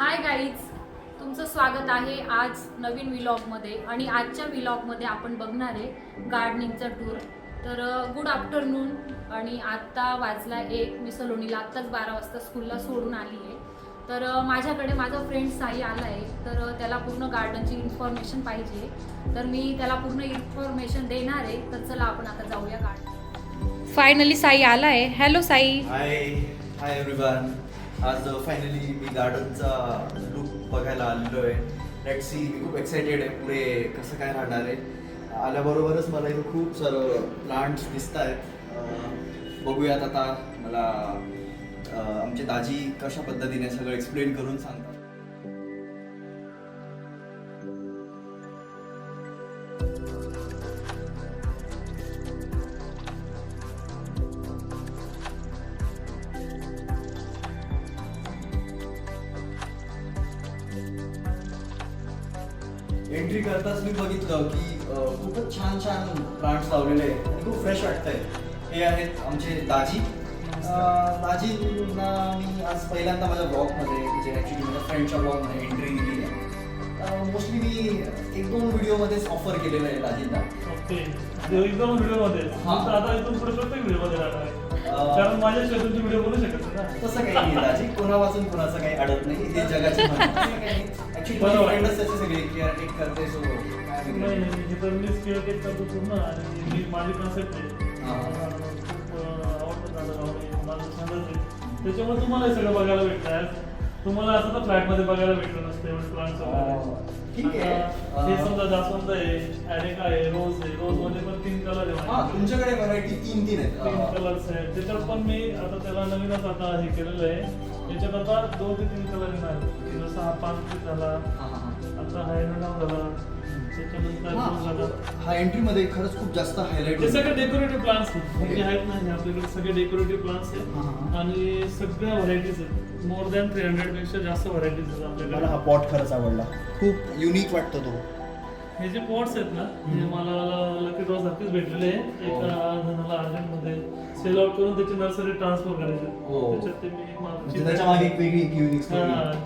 Hi guys तुमचं स्वागत आहे आज नवीन विलॉगमध्ये आणि आजच्या विलॉगमध्ये आपण बघणार आहे गार्डनिंगचा टूर तर गुड आफ्टरनून आणि आत्ता वाजला एक मी सलोनीला आत्ताच बारा वाजता स्कूलला सोडून आली आहे. तर माझ्याकडे माझा फ्रेंड साई आला आहे. तर त्याला पूर्ण गार्डनची इन्फॉर्मेशन पाहिजे. तर मी त्याला पूर्ण इन्फॉर्मेशन देणार आहे. तर चला आपण आता जाऊया गार्डन फायनली साई आला आहे. Hello Sai. Hi hi everyone आज फायनली मी गार्डनचा लुक बघायला आलेलो आहे लेट सी मी खूप एक्सायटेड आहे पुढे कसं काय राहणार आहे. आल्याबरोबरच मला इथं खूप सारं प्लांट्स दिसत आहेत बघूयात आता मला आमची आमचे दाजी कशा पद्धतीने सगळं एक्सप्लेन करून सांगतात. खूपच छान छान प्लांट्स लावलेले आहेत आणि खूप फ्रेश वाटतंय. हे आहेत आमचे दाजी. दाजींना मी आज पहिल्यांदा माझ्या ब्लॉगमध्ये म्हणजे ॲक्च्युली माझ्या फ्रेंडच्या ब्लॉगमध्ये एंट्री दिली आहे. मोस्टली मी एक दोन व्हिडिओमध्येच ऑफर केलेलं आहे दाजींना. ओके. ते एकदम व्हिडिओमध्ये हा. आता इथून पुढे प्रत्येक व्हिडिओमध्ये राहणार आहे? अं, कारण माझ्या शेतांची व्हिडिओ बनवू शकत तसं काही नाही दाजी. कोणा वाचून कोणाचं काही अडत नाही. जगाची ऍक्च्युली माझी बरोबर. फ्रेंडच त्याचे सगळे केअर टेक करते सो नाही नाही हे तर मीच केअर टेक करतो पूर्ण आणि मी माझी कन्सेप्ट आहे हा. मला खूप अं, आवडतं झाडं लावणे माझं छंदच आहे त्याच्यामुळे तुम्हाला हे सगळं बघायला भेटतं आहे तुम्हाला असं तर फ्लॅटमध्ये बघायला भेटलं नसतं एवढे वगैरे ठीक आहे. हे समजा जास्वंद आहे ॲरेका आहे रोज आहे रोजमध्ये पण तीन कलर आहे हा. तुमच्याकडे व्हरायटी तीन तीन तीन आहेत कलर्स आहेत. त्याच्यात पण मी आता त्याला नवीनच आता हे केलेलं आहे. याच्यात आता दोन ते तीन कलर येणार जसं हा पाच झाला. हा, हा, हा. आता हा नाव झाला. त्याच्यानंतर हा, तो झाला. हा एंट्री मध्ये खरंच खूप जास्त हायलाइट सगळे डेकोरेटिव्ह प्लांट्स आहेत. आहेत ना हे आपल्याकडे सगळे डेकोरेटिव्ह प्लांट्स हा, हा. आहेत आणि सगळ्या व्हरायटीज आहेत. मोर दॅन थ्री हंड्रेडपेक्षा जास्त व्हरायटीज आहेत मला हा आपल्याकडे पॉट खरंच आवडला. खूप युनिक वाटतो तो. हे जे पॉट्स आहेत ना हे मला लकी ड्रॉ सारखेच भेटलेले आहे. हो. एका जणाला अर्जंटमध्ये सेल आउट करून त्याची नर्सरी ट्रान्सफर करायची हो. त्याच्यात ते मी म्हणजे त्याच्यामागे एक वेगळी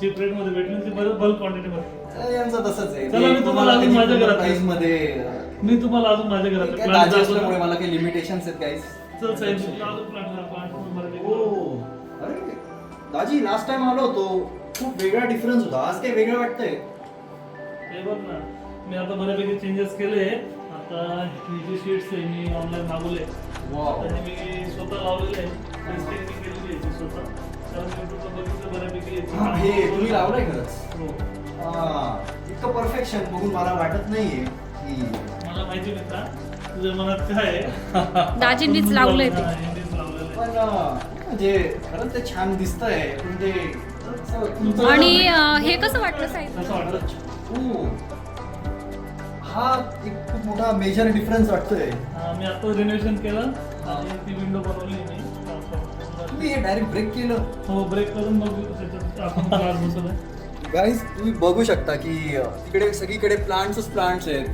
चीप रेटमध्ये भेटली ती बरं बल्क क्वांटिटी मध्ये. यांचं तसंच आहे. चला, मी तुम्हाला अजून माझ्या घरात- प्राइसमध्ये मी तुम्हाला अजून माझ्या घरात काय असल्यामुळे. मला काही लिमिटेशन्स आहेत गाईस चल साहेब तुला अजून plant दाखव, plant नंबर एक. हो. अरे दाजी लास्ट टाइम आलो होतो. खूप वेगळा डिफरन्स होता. आज काही वेगळं वाटतंय? हे बघ ना. मी आता बऱ्यापैकी चेंजेस केले. आता हे जे शीट्स आहे मी ऑनलाईन मागवले. आणि मी स्वतः लावलेले आहे. टेस्टिंग मी केलेली आहे ती स्वतः. कारण युट्यूबला बघितलं बऱ्यापैकी हा, हे तुम्ही लावलंय खरंच? हो. हा, इतकं परफेक्शन बघून मला वाटत नाहीये की मला माहिती मित्रा तुझ्या मनात काय आहे? दाजींनीच लावलंय ते. हा, यांनीच लावलेलं आहे. पण अं, म्हणजे खरंच ते छान दिसतंय. पण ते असं तुमचं- आणि अ, हे कसं वाटलं साई कसं वाटलं? ओ, हा एक खूप मोठा मेजर डिफरन्स वाटतोय. मी आता रिनोव्हेशन केलं. आणि ती विंडो बनवली मी. तुम्ही हे डायरेक्ट ब्रेक केलं? हो ब्रेक करून मग त्याच्यात आपण क्लास गाईज तुम्ही बघू शकता की तिकडे सगळीकडे प्लांट्सच प्लांट्स आहेत.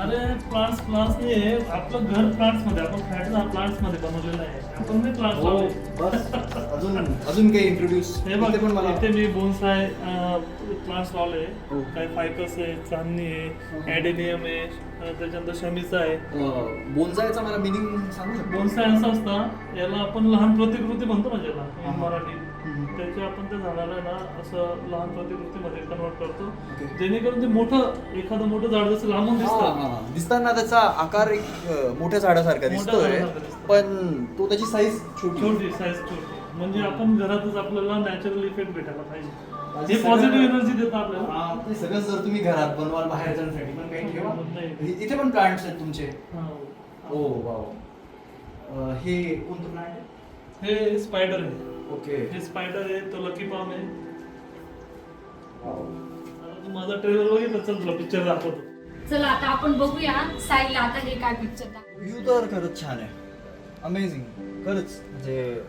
अरे प्लांट्स प्लांट्स नाही आहे. आपलं घर प्लांट्समध्ये आपण फ्लॅट प्लांट्समध्ये बनवलेलं आहे. आपण नाही प्लांट्स हो, लावले. बस. अजून अजून काही इंट्रोड्यूस हे बघ पण मला इथे मी बोन्साय प्लांट्स लावले हो. काही फायकस आहे चांदणी आहे ॲडेनियम आहे अं, त्याच्यानंतर शमीचा आहे बोनसायचा मला मिनिंग सांगू शकतो बोन्साय असं असतं याला आपण लहान प्रतिकृती म्हणतो ना ज्याला हा. in मराठी हम्म. त्याचे आपण त्या झाडाला ना असं लहान प्रतिकृतीमध्ये कन्वर्ट करतो. जेणेकरून ते मोठं एखादं मोठं झाड जसं लांबून दिसतं दिसताना त्याचा आकार एक अं, मोठ्या झाडासारखा मोठ्या दिसतोय झाडासारखा दिसतो. पण तो त्याची साईज छोटी छोटी साईज छोटी म्हणजे आपण घरातच आपल्याला नॅचरल इफेक्ट भेटायला पाहिजे. हे सगळं- पॉझिटिव्ह एनर्जी देतं आपल्याला. हा, ते सगळं जर तुम्ही घरात बनवाल बाहेर जाण्यासाठी पण काही ठेवा. नाही. इ- इथे पण प्लांट्स आहेत तुमचे. हा. Oh wow. हे कोणतं प्लांट हे स्पायडर आहे. ओके. हे स्पायडर आहे तो लकी पाम आहे. आता तू माझा ट्रेलर बघितलं चल तुला पिक्चर दाखवतो. चला आता आपण बघूया साईला आता हे काय पिक्चर व्ह्यू तर खरंच छान आहे. अमेझिंग खरंच म्हणजे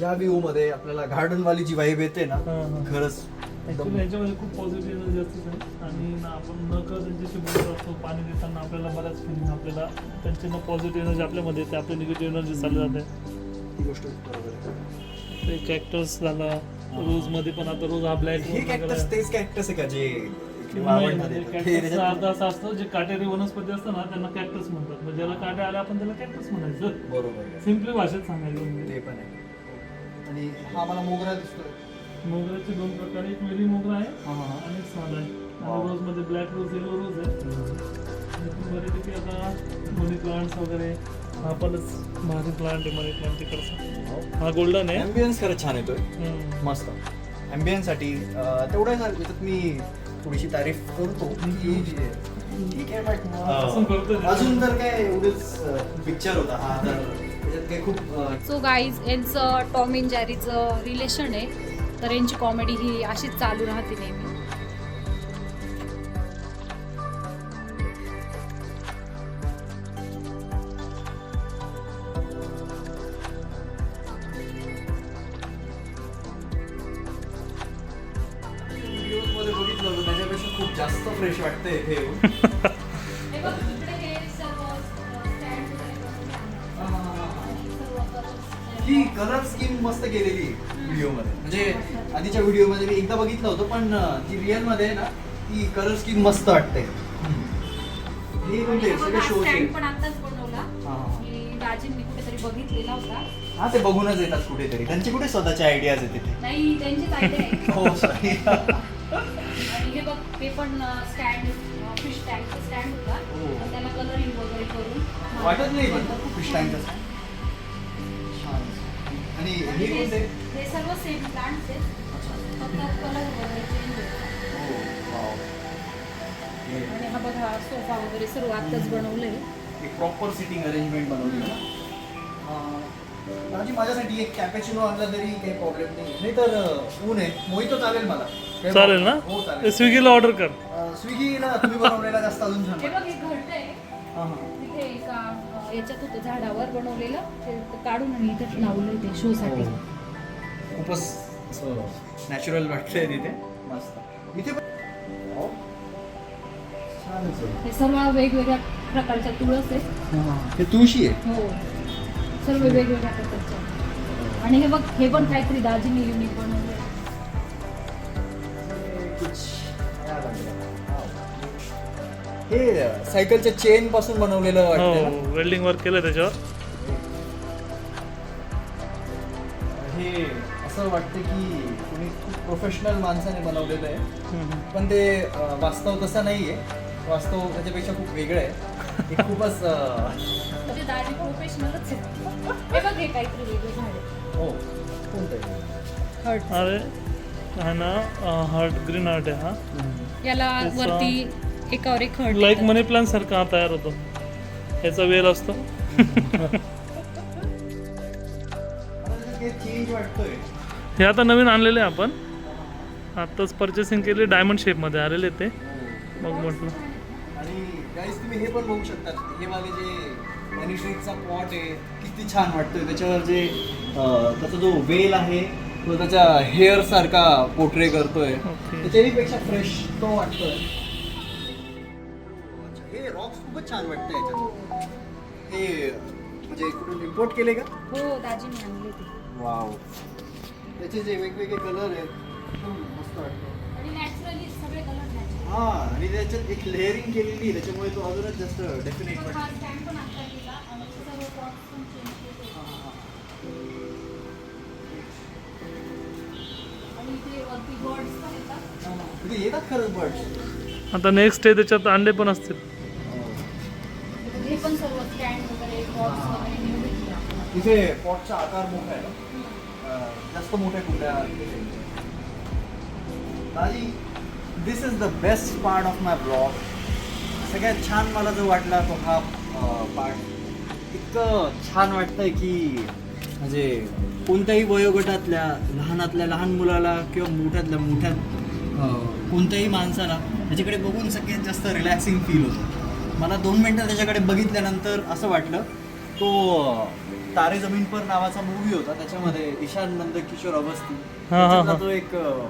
या व्ह्यू मध्ये आपल्याला गार्डन वाली जी वाईब येते ना हा, हा. खरंच. एकदम. याच्यामध्ये खूप पॉझिटिव्ह एनर्जी असते. आणि ना आपण न कळत त्यांच्याशी बोलत असतो पाणी देताना आपल्याला बऱ्याच फिलिंग आपल्याला त्यांची ना पॉझिटिव्ह एनर्जी आपल्यामध्ये येते आपली निगेटिव्ह एनर्जी चालू जाते. ती गोष्ट बरोबर आहे. ते कॅक्टस झालं रोजमध्ये पण आता रोज हा ब्लॅक हे कॅक्टस तेच कॅक्टस आहे का जे इकडे वाळवंटात येतात? हे त्याच्यात- अर्धा असं असतं जे काटेरी वनस्पती असतं ना त्यांना कॅक्टस म्हणतात. म्हणजे ज्याला काटे आले आपण त्याला कॅक्टस म्हणायचं. बरोबर आहे. सिम्पली भाषेत सांगायचं म्हणजे. ते पण आहे. आणि हा मला मोगरा दिसतोय. मोगऱ्याचे दोन प्रकार एक वेली मोगरा आहे हा, हा, हा. आणि एक साधा आहे. आणि रोजमध्ये ब्लॅक रोज येलो रोज आहे. आणि इथून बऱ्यापैकी आता मनी प्लांट्स वगैरे हा पणच भारी प्लांट आहे मनी प्लांट तिकडचा. हा. गोल्डन आहे. ॲम्बियन्स खरंच छान येतोय. हम्म. मस्त. ॲम्बियन्ससाठी अं, तेवढं आहे याच्यात मी थोडीशी तारीफ करतो. की ठीक आहे but, ते. अजून तर काय एवढंच पिक्चर होता हा तर काही खूप सो गाईज यांचं टॉम अँड जॅरीचं रिलेशन आहे. तर यांची कॉमेडी ही अशीच चालू राहते नेहमी. त्याच्यापेक्षा खूप जास्त फ्रेश वाटतंय इथे येऊन ही कलर स्कीम मस्त केलेली व्हिडिओमध्ये म्हणजे आधीच्या व्हिडिओमध्ये मी एकदा बघितलं होतं पण जी रिअलमध्ये आहे ना ती कलर स्कीम मस्त वाटते. हे कोणते सगळे पण आताच बनवला. हा. की दाजींनी कुठेतरी बघितलेला होता. हा ते बघूनच येतात कुठेतरी. त्यांचे कुठे स्वतःचे आयडियाज आहेत तिथे? नाही त्यांचीच आयडिया आहे हो सॉरी आणि हे बघ ते पण स्टँड फिश टँकचं स्टँड होता. हो. त्याला कलरिंग वगैरे करून. वाटत नाही पण फिश टँक आणि हे कोणते हे सर्व सेम प्लांट्स आहेत. फक्त कलर वगैरे चेंज होतो हो. हे आणि हा बघा सोफा वगैरे सर्व आत्ताच बनवलंय. एक प्रॉपर सिटिंग अरेंजमेंट बनवली ना? अं, दादाजी माझ्यासाठी एक कॅपॅचिनो आणला तरी काही प्रॉब्लेम नाही. नाही तर अं, ऊन आहे. मोहितो चालेल मला. चालेल ना. हो चालेल. स्विगीला ऑर्डर कर. अं, स्विगीला तुम्ही बनवलेला जास्त अजून छान हे. बघ हे आहे. हां, हां. तिथे एका याच्यात होतं झाडावर बनवलेलं ते काढून आणि इथे लावलंय ते शो साठी हो. खूपच नॅचरल वाटतंय तिथे. मस्त. इथे हो. आहे. हे सर्व वेगवेगळ्या प्रकारच्या तुळस आहेत. हे तुळशी आहे. हो. सर्व वेगवेगळ्या प्रकारच्या आणि हे बघ हे पण काहीतरी दाजीने युनिक बनवलंय हे सायकलच्या चेन पासून बनवलेलं वाटतं ना? हो वेल्डिंग वर्क केलं त्याच्यावर. हे असं वाटतं की कोणी खूप प्रोफेशनल माणसाने बनवलेलं आहे. पण ते अं, वास्तव तसं नाही आहे वास्तव त्याच्यापेक्षा खूप वेगळं आहे. हे खूपच अं, म्हणजे दाजी प्रोफेशनलच आहे. हे बघ हे काहीतरी वेगळं झाड आहे हो कोणतं आहे? हर्ट अरे हा ना हार्ट ग्रीन हार्ट आहे हा. याला त्याचा- वरती एकावर एक हर्ट लाईक मनी प्लांट सारखा हा तयार होतो. याचा वेल असतो. मला त्याच्यात काही चेंज वाटतोय हे आता नवीन आणलेले आहे आपण. आत्ताच परचेसिंग केली डायमंड शेपमध्ये आलेले ते. मग म्हटलं. आणि गाईज तुम्ही हे पण बघू शकता हे मागे जे मनी ट्रीचा पॉट आहे किती छान वाटतोय. त्याच्यावर जे त्याचा जो वेल आहे तो त्याच्या हेअर सारखा पोर्ट्रे करतोय. त्याच्यापेक्षा फ्रेश तो वाटतोय. खूपच छान वाटतंय याच्यात हे म्हणजे कुठून इम्पोर्ट केले का? हो दाजीने आणले ते वाव त्याचे जे वेगवेगळे कलर आहेत एकदम मस्त वाटतं आणि नॅचरली सगळे कलर नॅचरल हा आणि त्याच्यात एक लेअरिंग केलेली आहे, त्याच्यामुळे तो अजूनच जास्त डेफिनेट हा वाटतो स्टँड पण आता केला आणि सर्व प्रॉप्स पण चेंज केले आणि इथे वरती बर्ड्स पण येतात. इथे येतात खरंच बर्ड्स आता नेक्स्ट डे त्याच्यात अंडे पण असतील. तिथे इथे पॉटचा आकार मोठा आहे. ना जास्त मोठ्या कुंड्या दाजी this is the best part of my blog सगळ्यात छान मला जो वाटला तो हा पार्ट इतकं छान वाटतंय की म्हणजे कोणत्याही वयोगटातल्या लहानातल्या लहान मुलाला किंवा मोठ्यातल्या मोठ्या कोणत्याही माणसाला त्याच्याकडे बघून सगळ्यात जास्त रिलॅक्सिंग फील होतं. मला दोन मिनटं त्याच्याकडे बघितल्यानंतर असं वाटलं तो तारे जमीन पर नावाचा मूवी होता त्याच्यामध्ये ईशान नंद किशोर अवस्थी हा, हा, त्याच्यातला हा. तो एक अं,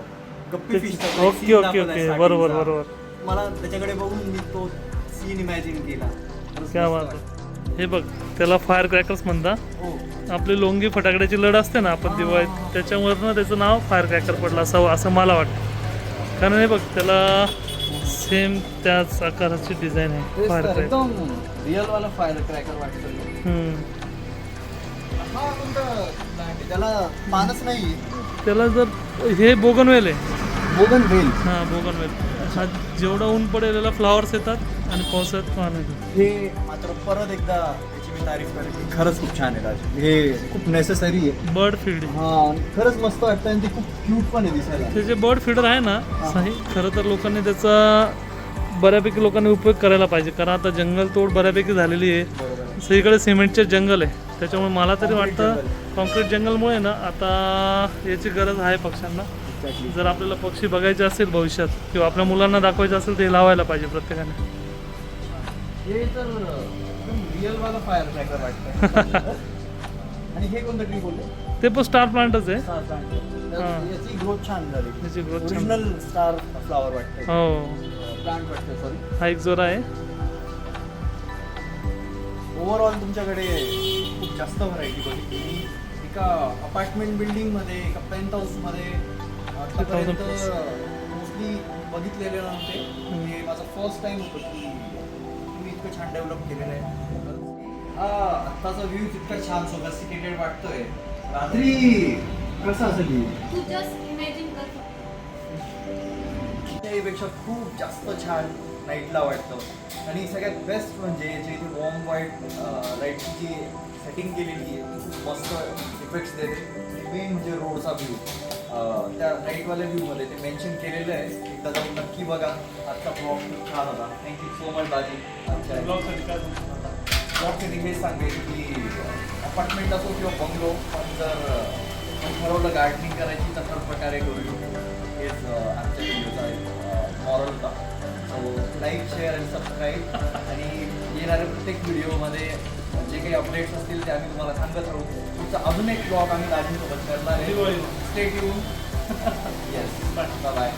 गप्पी फिशचा ओके, ओके, ओके. बरोबर. बरोबर. मला त्याच्याकडे बघून मी तो सीन इमॅजिन केला खरंच क्या मस्त बात आहे. हे बघ त्याला फायर क्रॅकर्स म्हणता हो आपली लोंगी फटाकड्याची लढ असते ना आपण दिवाळीत त्याच्यावरनं त्याचं नाव फायर क्रॅकर पडलं असावं असं मला वाटतं कारण हे बघ त्याला सेम त्याच आकाराची डिझाईन आहे तेच फायर तर, क्रॅकर एकदम रिअल वाला फायर क्रॅकर वाटतं हा? त्याला नाही त्याला जर हे बोगनवेल आहे. बोगन वेल हा बोगनवेल. हा जेवढा ऊन पडेल याला फ्लावर्स येतात आणि पावसाळ्यात पान येतात हे मात्र परत एकदा त्याची मी तारीफ करेन. की खरंच खूप छान आहे राज. हे खूप नेसेसरी आहे. बर्ड फीड हा आणि खरंच मस्त वाटतं आणि ते खूप क्यूट पण आहे दिसायला. ते जे बर्ड फीडर आहे ना साही खरं तर लोकांनी त्याचा बऱ्यापैकी लोकांनी उपयोग करायला पाहिजे. कारण आता जंगल तोड बऱ्यापैकी झालेली आहे. सगळीकडे सिमेंटचे जंगल आहे. त्याच्यामुळे मला तरी वाटतं. कॉन्क्रीट जंगलमुळे ना आता याची गरज आहे पक्ष्यांना. जर आपल्याला पक्षी बघायचे असेल भविष्यात किंवा आपल्या मुलांना दाखवायचे असेल ते लावायला पाहिजे प्रत्येकाने. हे तर रिअल वाला फायर क्रॅकर वाटतं. आणि हे कोणतं ट्री बोलले? ते पण स्टार प्लांटच आहे. स्टार प्लांट हा. याची ग्रोथ छान झाली. त्याची ग्रोथ छान ओरिजिनल स्टार फ्लावर वाटतं हो. प्लांट वाटतं सॉरी हा एक जोरा आहे. ओव्हरऑल तुमच्याकडे खूप जास्त व्हरायटी बघितली. मी एका अपार्टमेंट बिल्डिंगमध्ये एका पेंट हाऊसमध्ये आतापर्यंत. मोस्टली बघितलेले नव्हते. हे माझं फर्स्ट टाइम होतं की तुम्ही इतकं छान डेव्हलप केलेलं आहे. हा आत्ताचा व्ह्यू इतका छान सोफिस्टिकेटेड वाटतोय. रात्री कसं असेल view? तू जस्ट इमॅजिन कर त्यापेक्षा खूप जास्त छान. नाईटला वाटतं. आणि सगळ्यात बेस्ट म्हणजे याची इथे वॉर्म व्हाईट लाईटची जी सेटिंग केलेली आहे ती खूप मस्त इफेक्ट्स देते. मेन म्हणजे रोडचा व्ह्यू त्या नाईटवाल्या व्ह्यूमध्ये ते मेन्शन केलेलं आहे. एकदा जाऊन नक्की बघा. आजचा ब्लॉग खूप छान होता. थँक्यू सो मच बाजी अच्छा ब्लॉगसाठी काय हेच सांगेल की अपार्टमेंट असो किंवा बंगलो पण जर ठरवलं गार्डनिंग करायची तर प्रकारे करू शकतो. हेच अं, आजच्या व्हिडिओचा मॉरल होता. सो लाईक शेअर आणि सबस्क्राईब आणि येणाऱ्या प्रत्येक व्हिडिओमध्ये जे काही अपडेट्स असतील ते आम्ही तुम्हाला सांगत राहू. तुमचा अजून एक ब्लॉग आम्ही दाजींसोबत करणार आहे. स्टेट येऊन येस. बाय